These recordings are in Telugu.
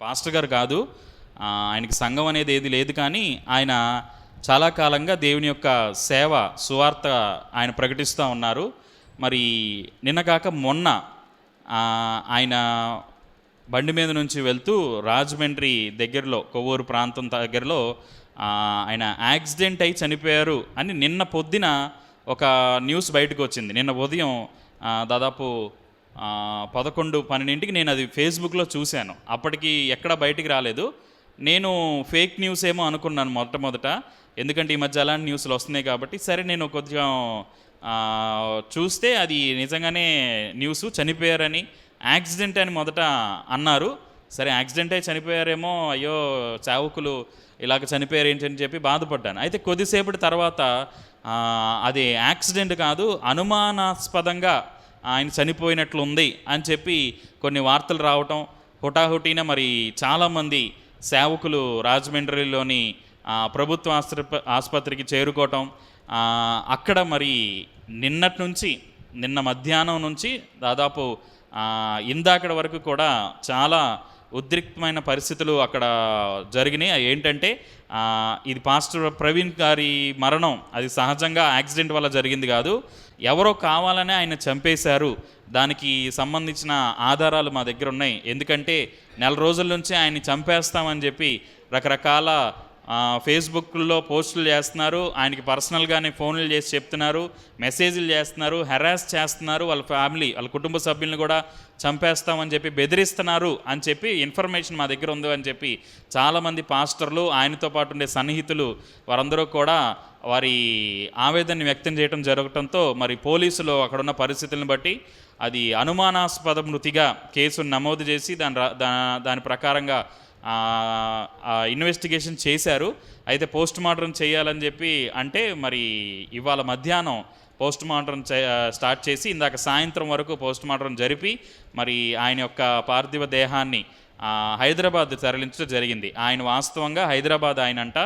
పాస్టర్ గారు కాదు ఆయనకి సంఘం అనేది ఏది లేదు కానీ ఆయన చాలా కాలంగా దేవుని యొక్క సేవ సువార్త ఆయన ప్రకటిస్తూ ఉన్నారు. మరి నిన్న కాక మొన్న ఆయన బండి మీద నుంచి వెళ్తూ రాజమండ్రి దగ్గరలో కొవ్వూరు ప్రాంతం దగ్గరలో ఆయన యాక్సిడెంట్ అయి చనిపోయారు అని నిన్న పొద్దున ఒక న్యూస్ బయటకు వచ్చింది. నిన్న ఉదయం దాదాపు పదకొండు పన్నెండింటికి నేను అది ఫేస్బుక్లో చూశాను. అప్పటికి ఎక్కడ బయటికి రాలేదు. నేను ఫేక్ న్యూస్ ఏమో అనుకున్నాను మొట్టమొదట. ఎందుకంటే ఈ మధ్య అలాంటి న్యూస్లు వస్తున్నాయి కాబట్టి సరే నేను కొంచెం చూస్తే అది నిజంగానే న్యూస్ చనిపోయారని యాక్సిడెంట్ అని మొదట అన్నారు. సరే యాక్సిడెంట్ అయి చనిపోయారేమో అయ్యో చావుకులు ఇలాగ చనిపోయారు ఏంటని చెప్పి బాధపడ్డాను. అయితే కొద్దిసేపటి తర్వాత అది యాక్సిడెంట్ కాదు అనుమానాస్పదంగా ఆయన చనిపోయినట్లు ఉంది అని చెప్పి కొన్ని వార్తలు రావటం హుటాహుటీన మరి చాలామంది సేవకులు రాజమండ్రిలోని ప్రభుత్వ ఆస్త్ర ఆసుపత్రికి చేరుకోవటం అక్కడ మరి నిన్నటి నుంచి నిన్న మధ్యాహ్నం నుంచి దాదాపు ఇందాకటి వరకు కూడా చాలా ఉద్రిక్తమైన పరిస్థితులు అక్కడ జరిగినాయి. ఏంటంటే ఇది పాస్టర్ ప్రవీణ్ గారి మరణం. అది సహజంగా యాక్సిడెంట్ వల్ల జరిగింది కాదు. ఎవరో కావాలనే ఆయన చంపేశారు. దానికి సంబంధించిన ఆధారాలు మా దగ్గర ఉన్నాయి. ఎందుకంటే నెల రోజుల నుంచి ఆయన్ని చంపేస్తామని చెప్పి రకరకాల ఫేస్బుక్లో పోస్టులు చేస్తున్నారు. ఆయనకి పర్సనల్గానే ఫోన్లు చేసి చెప్తున్నారు. మెసేజ్లు చేస్తున్నారు. హెరాస్ చేస్తున్నారు. వాళ్ళ ఫ్యామిలీ వాళ్ళ కుటుంబ సభ్యులను కూడా చంపేస్తామని చెప్పి బెదిరిస్తున్నారు అని చెప్పి ఇన్ఫర్మేషన్ మా దగ్గర ఉంది అని చెప్పి చాలామంది పాస్టర్లు ఆయనతో పాటు ఉండే సన్నిహితులు వారందరూ కూడా వారి ఆవేదనని వ్యక్తం చేయడం జరగటంతో మరి పోలీసులు అక్కడున్న పరిస్థితులను బట్టి అది అనుమానాస్పద మృతిగా కేసును నమోదు చేసి దాని రా- దా- దాని ప్రకారంగా ఇన్వెస్టిగేషన్ చేశారు. అయితే పోస్ట్ మార్టం చేయాలని చెప్పి అంటే మరి ఇవాళ మధ్యాహ్నం పోస్ట్ మార్టం చే స్టార్ట్ చేసి ఇందాక సాయంత్రం వరకు పోస్ట్ మార్టం జరిపి మరి ఆయన యొక్క పార్థివ దేహాన్ని హైదరాబాద్ తరలించడం జరిగింది. ఆయన వాస్తవంగా హైదరాబాద్ ఆయనంట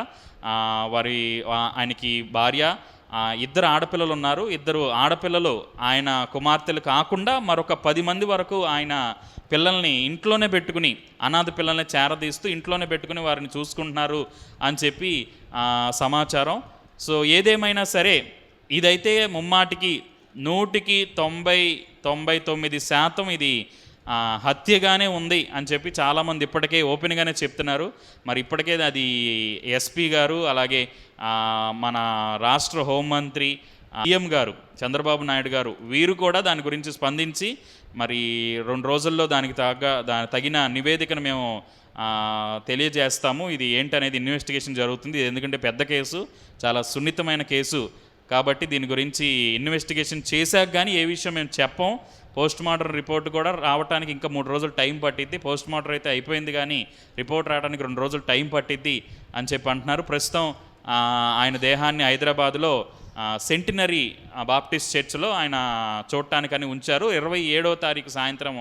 వారి ఆయనకి భార్య ఇద్దరు ఆడపిల్లలు ఉన్నారు. ఇద్దరు ఆడపిల్లలు ఆయన కుమార్తెలు కాకుండా మరొక పది మంది వరకు ఆయన పిల్లల్ని ఇంట్లోనే పెట్టుకుని అనాథ పిల్లల్ని చేరదీస్తూ ఇంట్లోనే పెట్టుకుని వారిని చూసుకుంటున్నారు అని చెప్పి సమాచారం. సో ఏదేమైనా సరే ఇదైతే ముమ్మాటికి నూటికి తొంభై తొంభై తొమ్మిది శాతం ఇది హత్యగానే ఉంది అని చెప్పి చాలామంది ఇప్పటికే ఓపెన్గానే చెప్తున్నారు. మరి ఇప్పటికే అది ఎస్పీ గారు అలాగే మన రాష్ట్ర హోంమంత్రి సీఎం గారు చంద్రబాబు నాయుడు గారు వీరు కూడా దాని గురించి స్పందించి మరి రెండు రోజుల్లో దానికి తగ్గ దాని తగిన నివేదికను మేము తెలియజేస్తాము. ఇది ఏంటనేది ఇన్వెస్టిగేషన్ జరుగుతుంది. ఎందుకంటే పెద్ద కేసు చాలా సున్నితమైన కేసు. కాబట్టి దీని గురించి ఇన్వెస్టిగేషన్ చేశాక కానీ ఏ విషయం మేము చెప్పం. పోస్ట్ మార్టం రిపోర్ట్ కూడా రావడానికి ఇంకా మూడు రోజులు టైం పట్టిద్ది. పోస్ట్ మార్టం అయితే అయిపోయింది కానీ రిపోర్ట్ రావడానికి రెండు రోజులు టైం పట్టిద్ది అని చెప్పి అంటున్నారు. ప్రస్తుతం ఆయన దేహాన్ని హైదరాబాద్లో సెంటినరీ బాప్టిస్ట్ చర్చ్లో ఆయన చూడటానికని ఉంచారు. ఇరవై ఏడో తారీఖు సాయంత్రం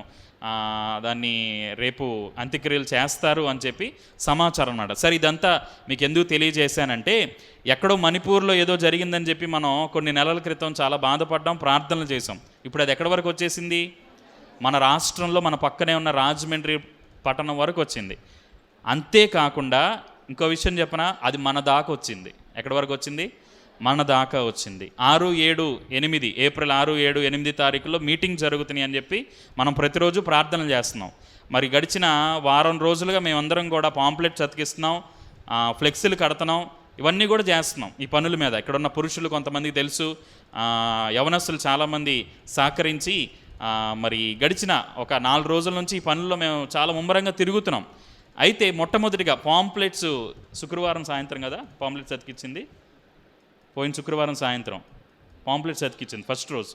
దాన్ని రేపు అంత్యక్రియలు చేస్తారు అని చెప్పి సమాచారం అన్నమాట. సరే ఇదంతా మీకు ఎందుకు తెలియజేశానంటే ఎక్కడో మణిపూర్లో ఏదో జరిగిందని చెప్పి మనం కొన్ని నెలల క్రితం చాలా బాధపడ్డాం ప్రార్థనలు చేసాం ఇప్పుడు అది ఎక్కడి వరకు వచ్చేసింది? మన రాష్ట్రంలో మన పక్కనే ఉన్న రాజమండ్రి పట్టణం వరకు వచ్చింది. అంతేకాకుండా ఇంకో విషయం చెప్పనా అది మన దాకా వచ్చింది. ఎక్కడి వరకు వచ్చింది? మన దాకా వచ్చింది. ఆరు ఏడు ఎనిమిది ఏప్రిల్ ఆరు ఏడు ఎనిమిది తారీఖులో మీటింగ్ జరుగుతున్నాయి అని చెప్పి మనం ప్రతిరోజు ప్రార్థనలు చేస్తున్నాం. మరి గడిచిన వారం రోజులుగా మేమందరం కూడా పాంప్లెట్ చతికిస్తున్నాం ఫ్లెక్సీలు కడుతున్నాం ఇవన్నీ కూడా చేస్తున్నాం ఈ పనుల మీద. ఇక్కడ ఉన్న పురుషులు కొంతమందికి తెలుసు యవనస్తులు చాలామంది సహకరించి మరి గడిచిన ఒక నాలుగు రోజుల నుంచి ఈ పనుల్లో మేము చాలా ముమ్మరంగా తిరుగుతున్నాం. అయితే మొట్టమొదటిగా పాంప్లెట్స్ శుక్రవారం సాయంత్రం కదా పాంప్లెట్స్ అతికిచ్చింది పోయిన శుక్రవారం సాయంత్రం పాంప్లెట్స్ అతికిచ్చింది ఫస్ట్ రోజు.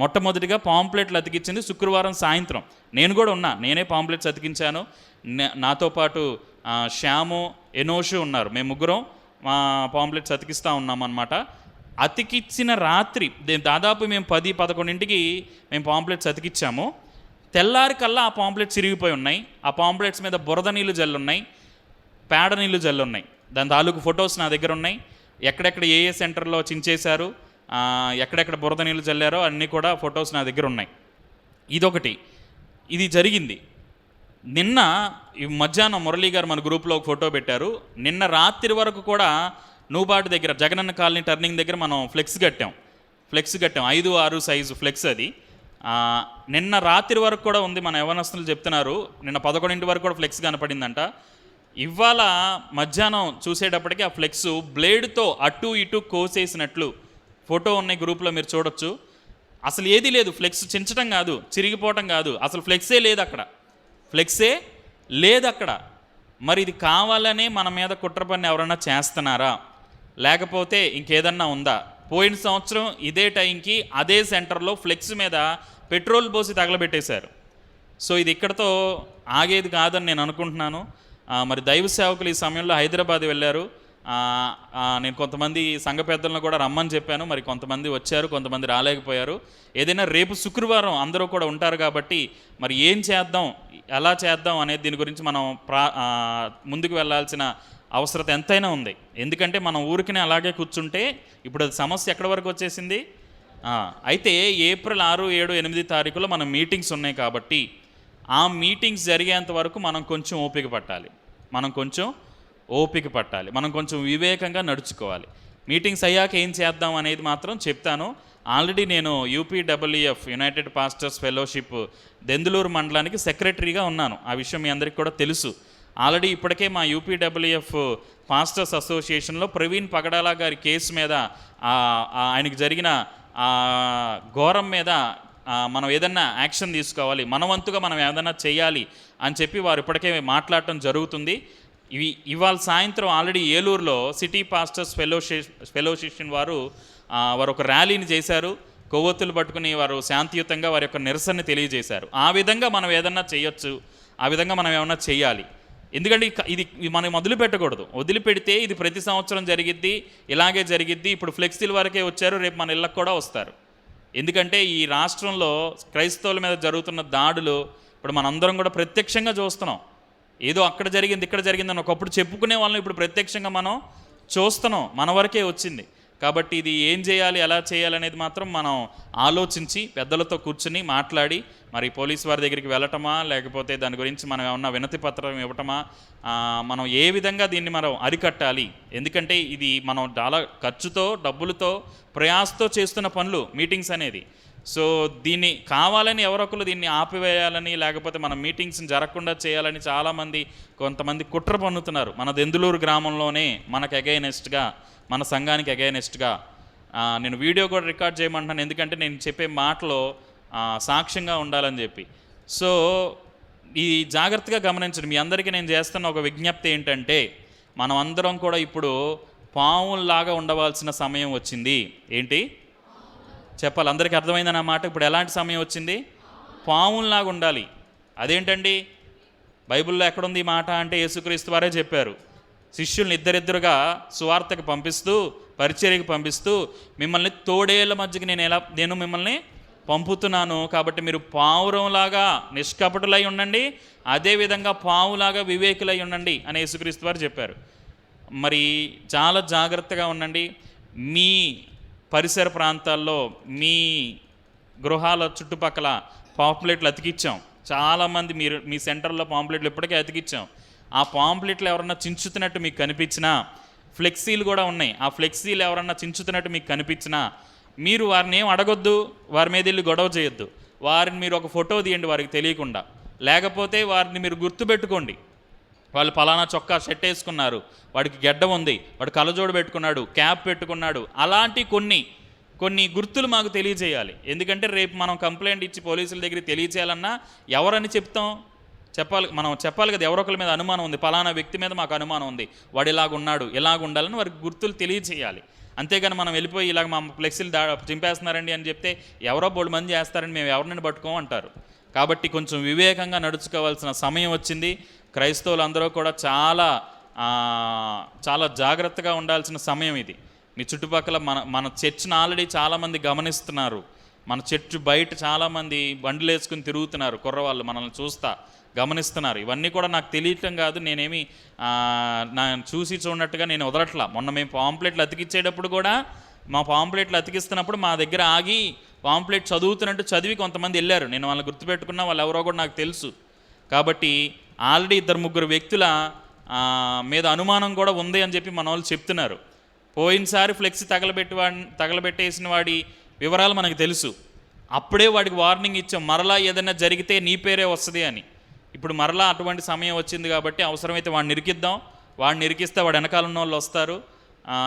మొట్టమొదటిగా పాంప్లెట్లు అతికిచ్చింది శుక్రవారం సాయంత్రం. నేను కూడా ఉన్నా నేనే పాంప్లెట్స్ అతికించాను. నాతో పాటు శ్యాము ఎనోషు ఉన్నారు. మేము ముగ్గురం మా పాంప్లెట్స్ అతికిస్తూ ఉన్నాం అనమాట అతికిచ్చిన రాత్రి దాదాపు మేము పది పదకొండింటికి మేము పాంప్లెట్స్ అతికిచ్చాము. తెల్లారి కల్లా ఆ పాంప్లెట్స్ చిరిగిపోయి ఉన్నాయి. ఆ పాంప్లెట్స్ మీద బురద నీళ్ళు జల్లున్నాయి. పేడ నీళ్ళు జల్లున్నాయి. దాని తాలూకు ఫొటోస్ నా దగ్గర ఉన్నాయి. ఎక్కడెక్కడ ఏ ఏ సెంటర్లో చించేశారు ఎక్కడెక్కడ బురద నీళ్ళు చల్లారో అన్నీ కూడా ఫొటోస్ నా దగ్గర ఉన్నాయి. ఇదొకటి. ఇది జరిగింది. నిన్న ఈ మధ్యాహ్నం మురళీ గారు మన గ్రూప్లో ఒక ఫోటో పెట్టారు. నిన్న రాత్రి వరకు కూడా నూబాటు దగ్గర జగనన్న కాలనీ టర్నింగ్ దగ్గర మనం ఫ్లెక్స్ కట్టాం. ఫ్లెక్స్ కట్టాం. ఐదు ఆరు సైజు ఫ్లెక్స్ అది. నిన్న రాత్రి వరకు కూడా ఉంది మన యవనస్తులు చెప్తున్నారు. నిన్న పదకొండింటి వరకు కూడా ఫ్లెక్స్ కనపడిందంట. ఇవాళ మధ్యాహ్నం చూసేటప్పటికి ఆ ఫ్లెక్స్ బ్లేడ్తో అటు ఇటు కోసేసినట్లు ఫోటో ఉన్నాయి గ్రూప్లో మీరు చూడొచ్చు. అసలు ఏది లేదు ఫ్లెక్స్ చించడం కాదు చిరిగిపోవటం కాదు. అసలు ఫ్లెక్సే లేదు అక్కడ. ఫ్లెక్సే లేదు అక్కడ. మరి ఇది కావాలనే మన మీద కుట్ర పని ఎవరైనా చేస్తున్నారా? లేకపోతే ఇంకేదన్నా ఉందా? పోయిన సంవత్సరం ఇదే టైంకి అదే సెంటర్లో ఫ్లెక్స్ మీద పెట్రోల్ పోసి తగలబెట్టేశారు. సో ఇది ఇక్కడతో ఆగేది కాదని నేను అనుకుంటున్నాను. మరి దైవ సేవకులు ఈ సమయంలో హైదరాబాద్ వెళ్ళారు. నేను కొంతమంది సంఘ పెద్దలను కూడా రమ్మని చెప్పాను. మరి కొంతమంది వచ్చారు కొంతమంది రాలేకపోయారు. ఏదైనా రేపు శుక్రవారం అందరూ కూడా ఉంటారు కాబట్టి మరి ఏం చేద్దాం ఎలా చేద్దాం అనేది దీని గురించి మనం ప్రా ముందుకు వెళ్ళాల్సిన అవసరత ఎంతైనా ఉంది. ఎందుకంటే మనం ఊరికినే అలాగే కూర్చుంటే ఇప్పుడు అది సమస్య ఎక్కడి వరకు వచ్చేసింది? అయితే ఏప్రిల్ ఆరు ఏడు ఎనిమిది తారీఖులో మన మీటింగ్స్ ఉన్నాయి కాబట్టి ఆ మీటింగ్స్ జరిగేంత వరకు మనం కొంచెం ఓపిక పట్టాలి. మనం కొంచెం ఓపిక పట్టాలి. మనం కొంచెం వివేకంగా నడుచుకోవాలి. మీటింగ్స్ అయ్యాక ఏం చేద్దాం అనేది మాత్రం చెప్తాను. ఆల్రెడీ నేను UPWF united pastors fellowship Denduluru మండలానికి సెక్రటరీగా ఉన్నాను. ఆ విషయం మీ అందరికీ కూడా తెలుసు. ఆల్రెడీ ఇప్పటికే మా యూపీడబ్ల్యూఎఫ్ పాస్టర్స్ అసోసియేషన్లో ప్రవీణ్ పగడాల గారి కేసు మీద ఆయనకు ఆయనకి జరిగిన ఘోరం మీద మనం ఏదన్నా యాక్షన్ తీసుకోవాలి మన వంతుగా మనం ఏదైనా చేయాలి అని చెప్పి వారు ఇప్పటికే మాట్లాడటం జరుగుతుంది. ఇవి ఇవాళ సాయంత్రం ఆల్రెడీ ఏలూరులో సిటీ పాస్టర్స్ ఫెలోషి ఫెలోషిషన్ వారు వారు ఒక ర్యాలీని చేశారు. కొవ్వొత్తులు పట్టుకుని వారు శాంతియుతంగా వారి యొక్క నిరసనని తెలియజేశారు. ఆ విధంగా మనం ఏదన్నా చేయొచ్చు ఆ విధంగా మనం ఏమన్నా చేయాలి. ఎందుకంటే ఇది మనం మనం వదిలిపెట్టకూడదు. వదిలిపెడితే ఇది ప్రతి సంవత్సరం జరిగిద్ది ఇలాగే జరిగిద్ది. ఇప్పుడు ఫ్లెక్సీల వరకే వచ్చారు రేపు మన ఇళ్ళకు కూడా వస్తారు. ఎందుకంటే ఈ రాష్ట్రంలో క్రైస్తవుల మీద జరుగుతున్న దాడులు ఇప్పుడు మనందరం కూడా ప్రత్యక్షంగా చూస్తున్నాం. ఏదో అక్కడ జరిగింది ఇక్కడ జరిగిందని ఒకప్పుడు చెప్పుకునే వాళ్ళని ఇప్పుడు ప్రత్యక్షంగా మనం చూస్తున్నాం. మన వరకే వచ్చింది. కాబట్టి ఇది ఏం చేయాలి ఎలా చేయాలి అనేది మాత్రం మనం ఆలోచించి పెద్దలతో కూర్చుని మాట్లాడి మరి పోలీస్ వారి దగ్గరికి వెళ్ళటమా లేకపోతే దాని గురించి మనం ఏమన్నా వినతి పత్రం ఇవ్వటమా మనం ఏ విధంగా దీన్ని మనం అరికట్టాలి? ఎందుకంటే ఇది మనం చాలా ఖర్చుతో డబ్బులతో ప్రయాసతో చేస్తున్న పనులు మీటింగ్స్ అనేది. సో దీన్ని కావాలని ఎవరొకరు దీన్ని ఆపివేయాలని లేకపోతే మన మీటింగ్స్ని జరగకుండా చేయాలని చాలామంది కొంతమంది కుట్ర పన్నుతున్నారు. మన దెందులూరు గ్రామంలోనే మనకు అగైనెస్ట్గా మన సంఘానికి అగైనెస్ట్గా నేను వీడియో కూడా రికార్డ్ చేయమంటున్నాను ఎందుకంటే నేను చెప్పే మాటలో సాక్ష్యంగా ఉండాలని చెప్పి. సో ఈ జాగ్రత్తగా గమనించండి. మీ అందరికీ నేను చేస్తున్న ఒక విజ్ఞప్తి ఏంటంటే మనం అందరం కూడా ఇప్పుడు పావుల్లాగా ఉండవలసిన సమయం వచ్చింది. ఏంటి? చెప్పాలి. అందరికీ అర్థమైందని మాట? ఇప్పుడు ఎలాంటి సమయం వచ్చింది? పావుల్లాగా ఉండాలి. అదేంటండి? బైబిల్లో ఎక్కడుంది ఈ మాట అంటే యేసుక్రీస్తు వారే చెప్పారు. శిష్యుల్ని ఇద్దరిద్దరుగా సువార్తకు పంపిస్తూ పరిచర్యకు పంపిస్తూ మిమ్మల్ని తోడేళ్ళ మధ్యకి నేను ఎలా నేను మిమ్మల్ని పంపుతున్నాను. కాబట్టి మీరు పావురంలాగా నిష్కపటులై ఉండండి. అదేవిధంగా పావులాగా వివేకులై ఉండండి అని యేసుక్రీస్తు వారు చెప్పారు. మరి చాలా జాగ్రత్తగా ఉండండి. మీ పరిసర ప్రాంతాల్లో మీ గృహాల చుట్టుపక్కల పాంప్లెట్లు అతికిచ్చాం. చాలామంది మీరు మీ సెంటర్లో పాంప్లెట్లు ఇప్పటికే అతికిచ్చాం. ఆ పాంప్లెట్లు ఎవరన్నా చించుతున్నట్టు మీకు కనిపించినా ఫ్లెక్సీలు కూడా ఉన్నాయి. ఆ ఫ్లెక్సీలు ఎవరన్నా చించుతున్నట్టు మీకు కనిపించినా మీరు వారిని ఏం అడగొద్దు వారి మీద వెళ్ళి గొడవ చేయొద్దు. వారిని మీరు ఒక ఫోటో తీయండి వారికి తెలియకుండా. లేకపోతే వారిని మీరు గుర్తుపెట్టుకోండి. వాళ్ళు పలానా చొక్కా షర్ట్ వేసుకున్నారు వాడికి గెడ్డ ఉంది వాడు కలజోడు పెట్టుకున్నాడు క్యాప్ పెట్టుకున్నాడు అలాంటి కొన్ని కొన్ని గుర్తులు మాకు తెలియజేయాలి. ఎందుకంటే రేపు మనం కంప్లైంట్ ఇచ్చి పోలీసుల దగ్గర తెలియజేయాలన్నా ఎవరని చెప్తాం? చెప్పాలి మనం చెప్పాలి కదా ఎవరొకరి మీద అనుమానం ఉంది పలానా వ్యక్తి మీద మాకు అనుమానం ఉంది వాడు ఇలాగున్నాడు ఉన్నాడు ఉండాలని వారికి గుర్తులు తెలియజేయాలి. అంతేగాని మనం వెళ్ళిపోయి ఇలాగ మా ఫ్లెక్సీలు దా చింపేస్తున్నారండి అని చెప్తే ఎవరో బోడు మంది చేస్తారని మేము ఎవరిని పట్టుకోమంటారు. కాబట్టి కొంచెం వివేకంగా నడుచుకోవాల్సిన సమయం వచ్చింది. క్రైస్తవులు అందరూ కూడా చాలా చాలా జాగ్రత్తగా ఉండాల్సిన సమయం ఇది. మీ చుట్టుపక్కల మన మన చర్చ్ని ఆల్రెడీ చాలామంది గమనిస్తున్నారు. మన చర్చ్ బయట చాలామంది బండ్లు వేసుకుని తిరుగుతున్నారు. కుర్రవాళ్ళు మనల్ని చూస్తా గమనిస్తున్నారు. ఇవన్నీ కూడా నాకు తెలియటం కాదు. నేనేమి నా చూసి చూడనట్టుగా నేను వదలట్లా. మొన్న మేము పాంప్లెట్లు అతికిచ్చేటప్పుడు కూడా మా పాంప్లెట్లు అతికిస్తున్నప్పుడు మా దగ్గర ఆగి పాంప్లెట్ చదువుతున్నట్టు చదివి కొంతమంది వెళ్ళారు. నేను వాళ్ళని గుర్తుపెట్టుకున్నా వాళ్ళు ఎవరో కూడా నాకు తెలుసు. కాబట్టి ఆల్రెడీ ఇద్దరు ముగ్గురు వ్యక్తుల మీద అనుమానం కూడా ఉంది అని చెప్పి మన వాళ్ళు చెప్తున్నారు. పోయినసారి ఫ్లెక్సీ తగలబెట్టి వాడి తగలబెట్టేసిన వాడి వివరాలు మనకు తెలుసు. అప్పుడే వాడికి వార్నింగ్ ఇచ్చాం మరలా ఏదైనా జరిగితే నీ పేరే వస్తుంది అని. ఇప్పుడు మరలా అటువంటి సమయం వచ్చింది కాబట్టి అవసరమైతే వాడిని ఇరికిద్దాం. వాడిని ఇరికిస్తే వాడు వెనకాల ఉన్న వాళ్ళు వస్తారు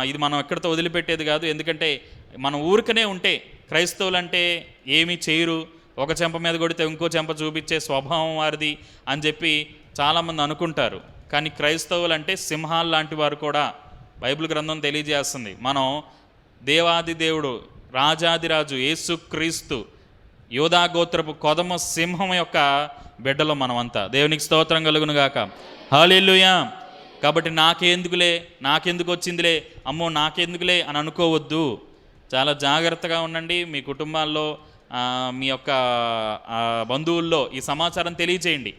ఇది మనం ఎక్కడితో వదిలిపెట్టేది కాదు. ఎందుకంటే మనం ఊరికనే ఉంటే క్రైస్తవులు అంటే ఏమీ చేయరు. ఒక చెంప మీద కొడితే ఇంకో చెంప చూపించే స్వభావం వారిది అని చెప్పి చాలామంది అనుకుంటారు కానీ క్రైస్తవులు అంటే సింహాలు లాంటి వారు కూడా బైబిల్ గ్రంథం తెలియజేస్తుంది. మనం దేవాది దేవుడు రాజాదిరాజు యేసు క్రీస్తు యోధా గోత్రపు కొదమ సింహం యొక్క బిడ్డలో మనమంతా. దేవునికి స్తోత్రం కలుగును గాక. హాలేలుయా కాబట్టి నాకెందుకులే నాకెందుకు వచ్చిందిలే? అమ్మో నాకెందుకులే అని అనుకోవద్దు. చాలా జాగ్రత్తగా ఉండండి. మీ కుటుంబాల్లో మీ యొక్క బంధువుల్లో ఈ సమాచారం తెలియజేయండి.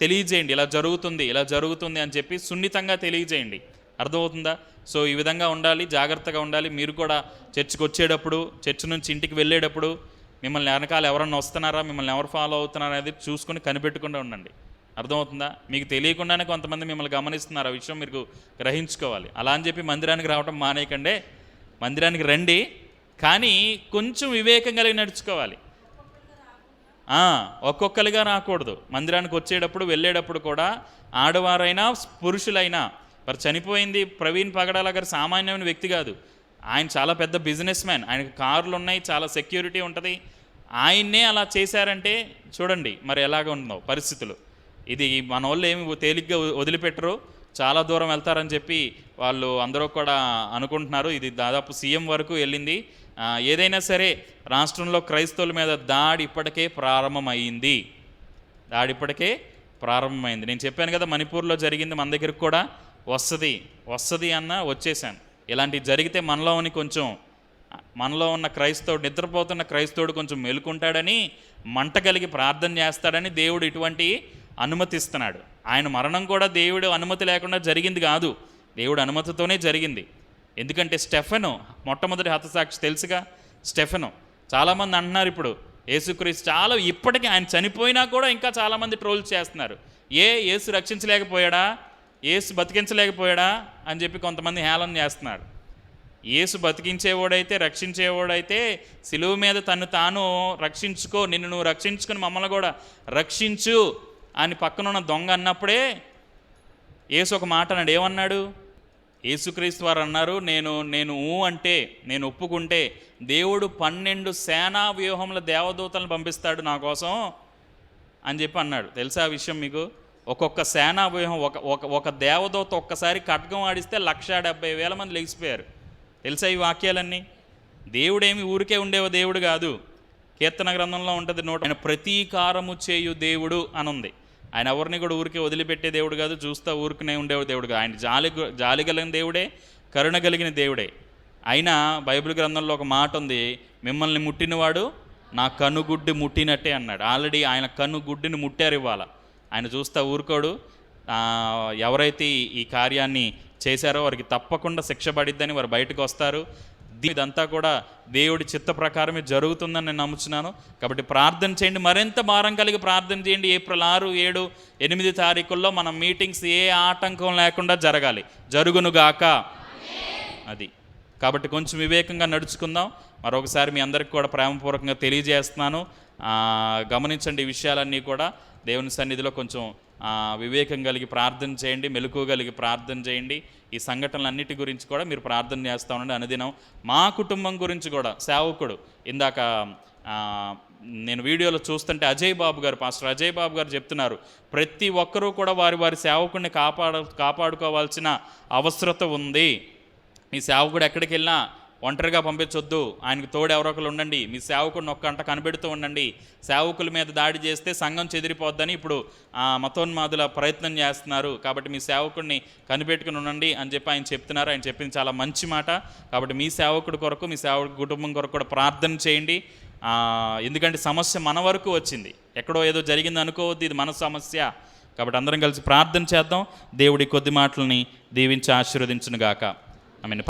తెలియజేయండి. ఇలా జరుగుతుంది ఇలా జరుగుతుంది అని చెప్పి సున్నితంగా తెలియజేయండి. అర్థమవుతుందా? సో ఈ విధంగా ఉండాలి జాగ్రత్తగా ఉండాలి. మీరు కూడా చర్చికి వచ్చేటప్పుడు చర్చ్ నుంచి ఇంటికి వెళ్ళేటప్పుడు మిమ్మల్ని వెనకాల ఎవరన్నా వస్తున్నారా మిమ్మల్ని ఎవరు ఫాలో అవుతున్నారా అనేది చూసుకొని కనిపెట్టకుండా ఉండండి. అర్థమవుతుందా? మీకు తెలియకుండానే కొంతమంది మిమ్మల్ని గమనిస్తున్నారు. ఆ విషయం మీరు గ్రహించుకోవాలి. అలా అని చెప్పి మందిరానికి రావడం మానేయకండి. మందిరానికి రండి. కానీ కొంచెం వివేకం కలిగి నడుచుకోవాలి. ఒక్కొక్కరిగా రాకూడదు. మందిరానికి వచ్చేటప్పుడు వెళ్ళేటప్పుడు కూడా ఆడవారైనా పురుషులైనా మరి చనిపోయింది ప్రవీణ్ పగడాల గారు సామాన్యమైన వ్యక్తి కాదు. ఆయన చాలా పెద్ద బిజినెస్ మ్యాన్. ఆయనకు కార్లు ఉన్నాయి చాలా సెక్యూరిటీ ఉంటుంది. ఆయన్నే అలా చేశారంటే చూడండి మరి ఎలాగ ఉందో పరిస్థితులు. ఇది మన వాళ్ళు ఏమి తేలిగ్గా వదిలిపెట్టరు. చాలా దూరం వెళ్తారని చెప్పి వాళ్ళు అందరూ కూడా అనుకుంటున్నారు. ఇది దాదాపు సీఎం వరకు వెళ్ళింది. ఏదైనా సరే రాష్ట్రంలో క్రైస్తవుల మీద దాడి ఇప్పటికే ప్రారంభమైంది. దాడి ఇప్పటికే ప్రారంభమైంది. నేను చెప్పాను కదా మణిపూర్లో జరిగింది మన దగ్గరికి కూడా వస్తుంది వస్తుంది అన్న వచ్చేసాను ఇలాంటివి జరిగితే మనలోని కొంచెం మనలో ఉన్న క్రైస్తవుడు నిద్రపోతున్న క్రైస్తవుడు కొంచెం మేలుకుంటాడని మంట కలిగి ప్రార్థన చేస్తాడని దేవుడు ఇటువంటి అనుమతిస్తున్నాడు. ఆయన మరణం కూడా దేవుడు అనుమతి లేకుండా జరిగింది కాదు. దేవుడు అనుమతితోనే జరిగింది. ఎందుకంటే స్టెఫెను మొట్టమొదటి హతసాక్షి తెలుసుగా? స్టెఫెను. చాలామంది అంటున్నారు ఇప్పుడు యేసుక్రీస్తు చాలా ఇప్పటికీ ఆయన చనిపోయినా కూడా ఇంకా చాలామంది ట్రోల్ చేస్తున్నారు. ఏ యేసు రక్షించలేకపోయాడా? యేసు బతికించలేకపోయాడా? అని చెప్పి కొంతమంది హేళన చేస్తున్నారు. యేసు బతికించేవాడైతే రక్షించేవాడైతే సిలువు మీద తను తాను రక్షించుకో నిన్ను నువ్వు రక్షించుకుని మమ్మల్ని కూడా రక్షించు అని పక్కనున్న దొంగ అన్నప్పుడే యేసు ఒక మాట అన్నాడు. ఏమన్నాడు? యేసుక్రీస్తు వారు అన్నారు నేను నేను ఊ అంటే నేను ఒప్పుకుంటే దేవుడు పన్నెండు సేనా వ్యూహముల దేవదూతలను పంపిస్తాడు నా కోసం అని చెప్పి అన్నాడు. తెలుసా ఆ విషయం మీకు? ఒక్కొక్క సేనా వ్యూహం ఒక ఒక ఒక దేవదూత ఒక్కసారి ఖడ్గం ఆడిస్తే లక్ష డెబ్బై వేల మంది లెగిసిపోయారు. తెలుసా ఈ వాక్యాలన్నీ? దేవుడేమి ఊరికే ఉండేవో దేవుడు కాదు. కీర్తన గ్రంథంలో ఉంటుంది నోట ఆయన ప్రతీకారము చేయు దేవుడు అని ఉంది ఆయన ఎవరిని కూడా ఊరికే వదిలిపెట్టే దేవుడు కాదు చూస్తా ఊరికనే ఉండేవాడు దేవుడు కాదు. ఆయన జాలి జాలి కలిగిన దేవుడే కరుణ కలిగిన దేవుడే. అయినా బైబిల్ గ్రంథంలో ఒక మాట ఉంది మిమ్మల్ని ముట్టినవాడు నా కనుగుడ్డి ముట్టినట్టే అన్నాడు. ఆల్రెడీ ఆయన కనుగుడ్డిని ముట్టారు ఇవాళ. ఆయన చూస్తా ఊరుకోడు. ఎవరైతే ఈ- కార్యాన్ని చేశారో వారికి తప్పకుండా శిక్ష పడిద్దని వారు బయటకు వస్తారు. ఇదంతా కూడా దేవుడి చిత్త ప్రకారమే జరుగుతుందని నేను నమ్ముచున్నాను. కాబట్టి ప్రార్థన చేయండి. మరింత భారం కలిగి ప్రార్థన చేయండి. ఏప్రిల్ ఆరు ఏడు ఎనిమిది తారీఖుల్లో మన మీటింగ్స్ ఏ ఆటంకం లేకుండా జరగాలి. జరుగునుగాక. అది. కాబట్టి కొంచెం వివేకంగా నడుచుకుందాం. మరొకసారి మీ అందరికి కూడా ప్రేమపూర్వకంగా తెలియజేస్తున్నాను. గమనించండి ఈ విషయాలన్నీ కూడా. దేవుని సన్నిధిలో కొంచెం వివేకం కలిగి ప్రార్థన చేయండి మెలకు కలిగి ప్రార్థన చేయండి. ఈ సంఘటనలన్నిటి గురించి కూడా మీరు ప్రార్థన చేస్తూ ఉండండి. అనుదినం మా కుటుంబం గురించి కూడా సేవకుడు ఇందాక నేను వీడియోలో చూస్తుంటే అజయ్ బాబు గారు పాస్టర్ అజయ్ బాబు గారు చెప్తున్నారు ప్రతి ఒక్కరూ కూడా వారి వారి సేవకుడిని కాపాడ కాపాడుకోవాల్సిన అవసరత ఉంది. మీ సేవకుడు ఎక్కడికి వెళ్ళినా ఒంటరిగా పంపించొద్దు. ఆయనకు తోడు ఎవరో ఒకరు ఉండండి. మీ సేవకుడిని ఒక్క గంట కనిపెడుతూ ఉండండి. సేవకుల మీద దాడి చేస్తే సంఘం చెదిరిపోద్దని ఇప్పుడు ఆ, మతోన్మాదుల ప్రయత్నం చేస్తున్నారు. కాబట్టి మీ సేవకుడిని కనిపెట్టుకుని ఉండండి అని చెప్పి ఆయన చెప్తున్నారు. ఆయన చెప్పింది చాలా మంచి మాట. కాబట్టి మీ సేవకుడి కొరకు మీ సేవకుడి కుటుంబం కొరకు కూడా ప్రార్థన చేయండి. ఎందుకంటే సమస్య మన వరకు వచ్చింది. ఎక్కడో ఏదో జరిగింది అనుకోవద్దు. ఇది మన సమస్య. కాబట్టి అందరం కలిసి ప్రార్థన చేద్దాం. దేవుడి కొద్ది మాటలని దీవించి ఆశీర్వదించునుగాక. I mean